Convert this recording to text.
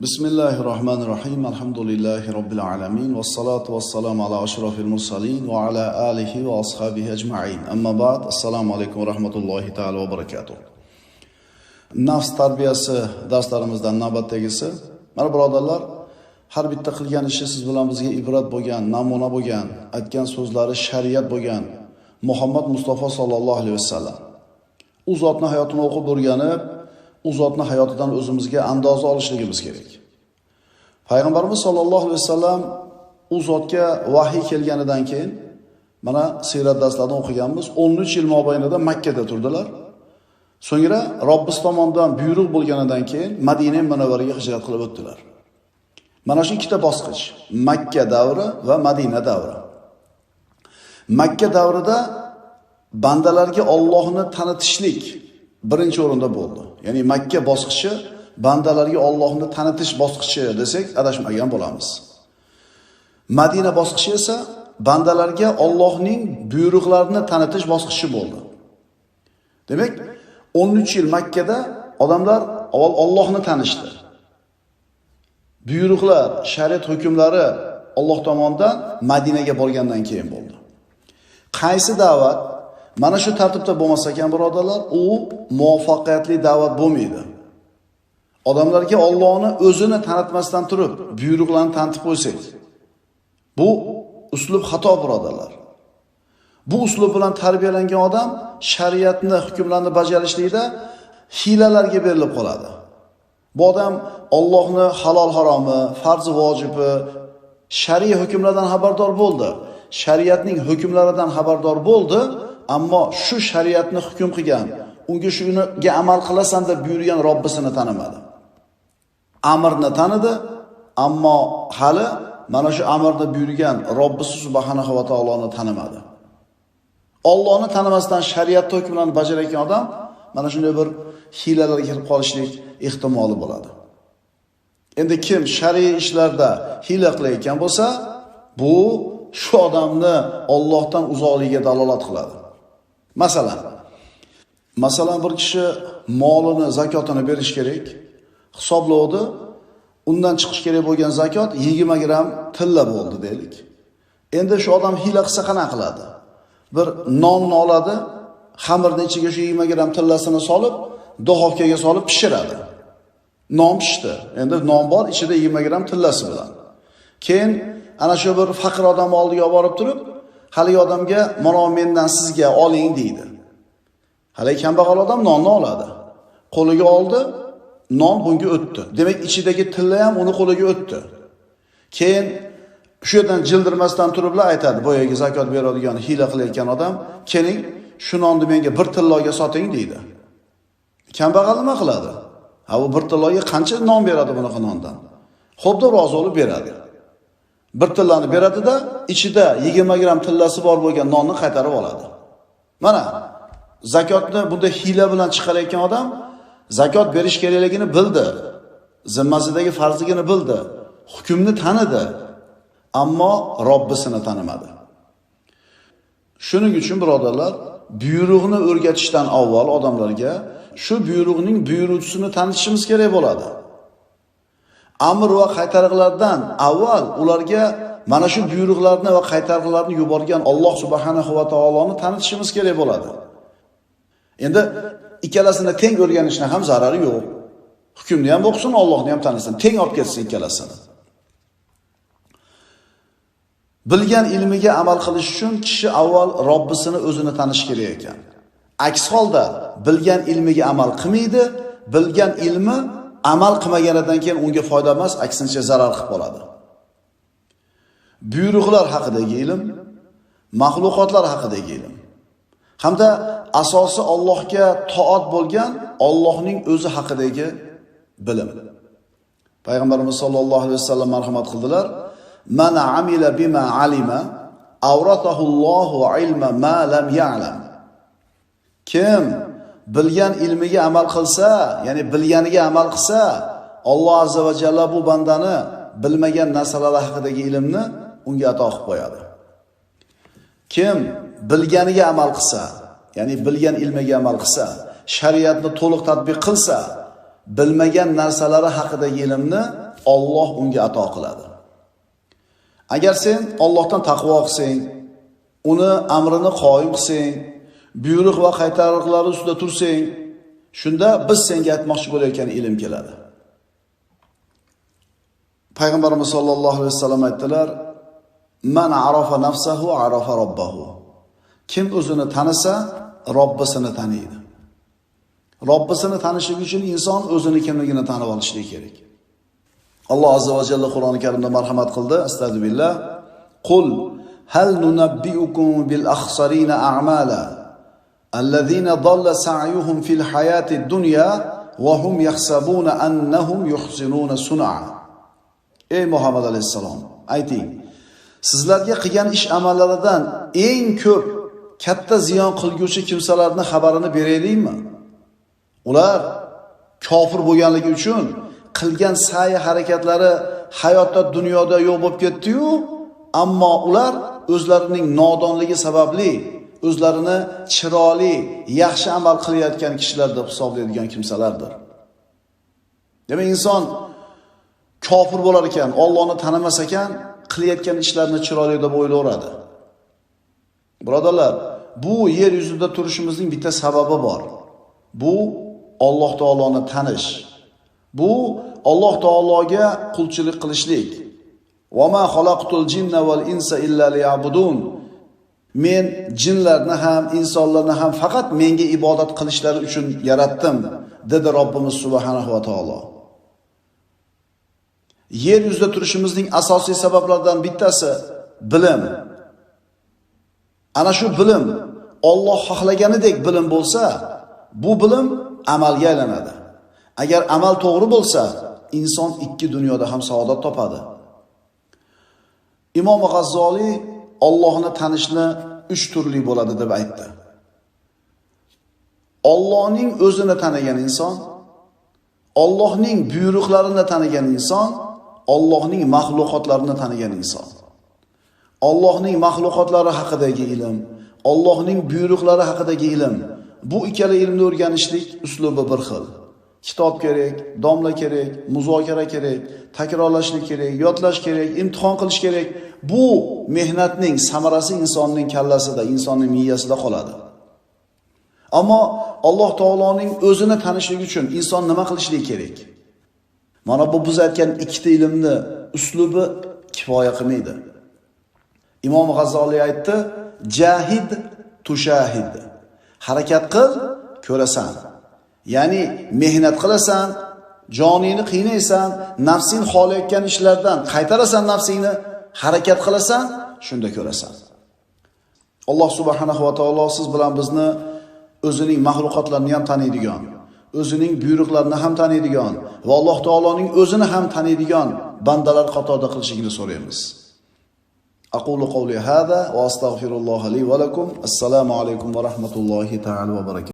بسم الله الرحمن الرحيم الحمد لله رب العالمين والصلاة والسلام على أشرف المرسلين وعلى آله وأصحابه أجمعين أما بعد السلام عليكم ورحمة الله تعالى وبركاته nafs tarbiyasi darslarimizdan navbatdagisi mana birodarlar har bitta qilgan ishi siz bilan bizga ibrat bo'lgan namuna bo'lgan aytgan so'zlari shariat bo'lgan muhammad mustafa sollallohu alayhi vasallam u zotni hayotini o'qib o'rganib u zotni hayotidan o'zimizga andoza olishligimiz kerak. Payg'ambarimiz sollallohu alayhi vasallam u zotga vahiy kelganidan keyin mana siyrat darslarida o'qiganmiz 13 yil mobaynida makkada turdilar. So'ngra robbis tomonidan buyruq bo'lganidan keyin madina munavvaraga hijrat qilib o'tdilar. Mana shu ikkita bosqich makka davri va madina davri. Makka davrida bandalarga ollohni tanitishlik birinchi o'rinda bo'ldi. Ya'ni makka bosqichi bandalarga ollohni tanitish bosqichi desak adashmagan bo'lamiz. Madina bosqichi esa bandalarga ollohning buyruqlarini tanitish bosqichi bo'ldi. Demak 13 yil makkada odamlar avval ollohni tanishdi. Buyruqlar shariat hukmlari olloh tomonidan madinaga borgandan keyin bo'ldi. Qaysi da'vat? Mana shu tartibda bo'lmasa ekan birodarlar u muvaffaqiyatli da'vat bo'lmaydi. Odamlarga ollohni o'zini tanitmasdan turib buyruqlarni tanitib qo'ysak bu uslub xato birodarlar. Bu uslub bilan tarbiyalangan odam shariatni hukmlarni bajarishlikda hiylalarga berilib qoladi. Bu odam ollohni halol haromi farzi vojibi shariy hukmlardan xabardor bo'ldi shariatning hukmlaridan xabardor bo'ldi ammo shu shariatni hukm qilgan unga shuniga amal qilasan deb buyurgan robbisini tanimadi amrni tanidi ammo hali mana shu amirni buyurgan robbisi subhanahu va taoloni tanimadi. Ollohni tanimasdan shariatni hukmlarini bajarayotgan odam mana shunday bir hiylalarga kirib qolishlik ehtimoli bo'ladi. Endi kim shariy ishlarda hiyla qilayotgan bo'lsa bu shu odamni ollohdan uzoqligiga dalolat qiladi. Masalan masalan bir kishi molini zakotini berish kerak. Hisoblovdi undan chiqish kerak bo'lgan zakot 20 gramm tilla bo'ldi deylik. Endi shu odam hiyla qilsa qanaqa qiladi? Bir nonni oladi xamirni ichiga shu 20 gramm tillasini solib duxovkaga solib pishiradi. Non pishdi. Endi non bor ichida 20 gramm tillasi bilan. Keyin ana shu bir faqir odamni oldiga olib borib turib haligi odamga mana mendan sizga oling deydi. Haligi kambag'al odam nonni oladi. Qo'liga oldi non bunga o'tdi. Demak ichidagi tilla ham uni qo'liga o'tdi. Keyin shu yerdan jildirmasdan turiblar aytadi boyagi zakot beradigan hiyla qilayotgan odam keling shu nonni menga bir tilloga soting deydi. Kambag'al nima qiladi? Ha u bir tilloga qancha non beradi bunaqa nondan? Xo'p deb rozi bo'lib beradi. Bir tillani beradida ichida yigirma gramm tillasi bor bo'lgan nonni qaytarib oladi. Mana zakotni bunday hiyla bilan chiqarayotgan odam zakot berish kerakligini bildi zimmasidagi farzligini bildi hukmni tanidi ammo robbisini tanimadi. Shuning uchun birodarlar buyruqni o'rgatishdan avval odamlarga shu buyruqning buyuruvchisini tanitishimiz kerak bo'ladi. Amr va qaytariqlardan avval ularga mana shu buyruqlarni va qaytariqlarni yuborgan Alloh subhanahu va taoloni tanitishimiz kerak bo'ladi. Endi ikkalasini teng o'rganishni ham zarari yo'q. Hukmni ham o'qisin Allohni ham tanisin. Teng olib ketsin ikkalasini. Bilgan ilmiga amal qilish uchun kishi avval robbisini o'zini tanishi kerak ekan. Aks holda bilgan ilmiga amal qilmaydi bilgan ilmi amal qilmaganidan keyin unga foyda emas aksincha zarar qilib qoladi buyruqlar haqidagi ilm maxluqotlar haqidagi ilm hamda asosi Allohga toat bo'lgan Allohning o'zi haqidagi bilim. Payg'ambarimiz sollallohu alayhi vasallam marhamat qildilar. Man amila bima alima avratahu Allohu ilma ma lam ya'lam. Kim bilgan ilmiga amal qilsa ya'ni bilganiga amal qilsa Alloh azza va jalla bu bandani bilmagan narsalar haqidagi ilmni unga ato qilib qo'yadi kim bilganiga amal qilsa ya'ni bilgan ilmiga amal qilsa shariatni to'liq tatbiq qilsa bilmagan narsalari haqidagi ilmni Alloh unga ato qiladi. Agar sen Allohdan taqvo qilsang, uni amrini qoyim qilsang, buyruq va qaytariqlari ustida tursang, shunda biz senga aytmoqchi bo'layotgan ilm keladi. Payg'ambarimiz sollallohu alayhi vasallam aytdilar: "Man arafa nafsahu arafa robbahu." Kim o'zini tanisa, Robbisini taniydi. Robbisini tanishligi uchun inson o'zini kimligini tanib olishligi kerak. Alloh azza va jalla Qur'oni Karimda marhamat qildi. Astagfirullah. Qul hal nunabbiukum bil akhsarina a'mala dalla sa'yuhum fil hayati dunya wa hum yahsabuna annahum yuhsinuna sun'a. Ey Muhammad alayhisalom, ayting. Sizlarga qilgan ish amallaridan eng ko'p katta ziyon qilguvchi kimsalarning xabarini beraylikmi? Ular kofir bo'lganligi uchun qilgan sa'y harakatlari hayotda dunyoda yo'q bo'lib ketdi-yu, ammo ular o'zlarining nodonligi sababli o'zlarini chiroyli, yaxshi amal qilayotgan kishilar deb hisoblaydigan kimsalardir. Demak, inson kofir bo'lar ekan, Allohni tanimas ekan, qilayotgan ishlarini chiroyli deb o'ylaveradi Birodarlar, bu yer yuzida turishimizning bitta sababi bor. Bu Alloh taoloni tanish. Bu Alloh taologa qulchilik qilishlik. Va ma xalaqtul jinna val insa illa liya'budun. Men jinlarni ham, insonlarni ham faqat menga ibodat qilishlari uchun yaratdim, dedi Robbimiz subhanahu va taolo. Yer yuzida turishimizning asosiy sabablaridan bittasi bilim. Ana shu bilim Alloh xohlaganidek bilim bo'lsa, bu bilim amalga aylanadi. Agar amal to'g'ri bo'lsa, inson ikki dunyoda ham saodat topadi. Imom G'azzoliy Allohni tanishni 3 turli bo'ladi deb aytdi. Allohning o'zini tanigan inson, Allohning buyruqlarini tanigan inson, Allohning mahluqotlarini tanigan inson. Allohning mahluqotlari haqidagi ilm, Allohning buyruqlari haqidagi ilm, bu ikkala ilmni o'rganishlik uslubi bir xil. Kitob kerak, domla kerak, muzokara kerak, takrorlashlik kerak, yodlash kerak, imtihon qilish kerak. Bu mehnatning samarasi insonning kallasida, insonning miyasida qoladi. Ammo Alloh taoloning o'zini tanishlik uchun inson nima qilishligi kerak? Mana bu biz aytgan ikkita ilmni uslubi kifoya qilmaydi. Imom G'azzoliy aytdi: "Jahid tushahid." Harakat qil, ko'rasan. Ya'ni mehnat qilasan, joningni qiynaysan, nafsing xohlayotgan ishlardan qaytarasan nafsingni, harakat qilasan, shunda ko'rasan. Alloh subhanahu va taolo siz bilan bizni o'zining mahluqotlarini ham taniydigan, o'zining buyruqlarini ham taniydigan va Alloh taoloning o'zini ham taniydigan bandalar qatorida qilishligini so'raymiz. أقول قولي هذا وأستغفر الله لي ولكم السلام عليكم ورحمة الله تعالى وبركاته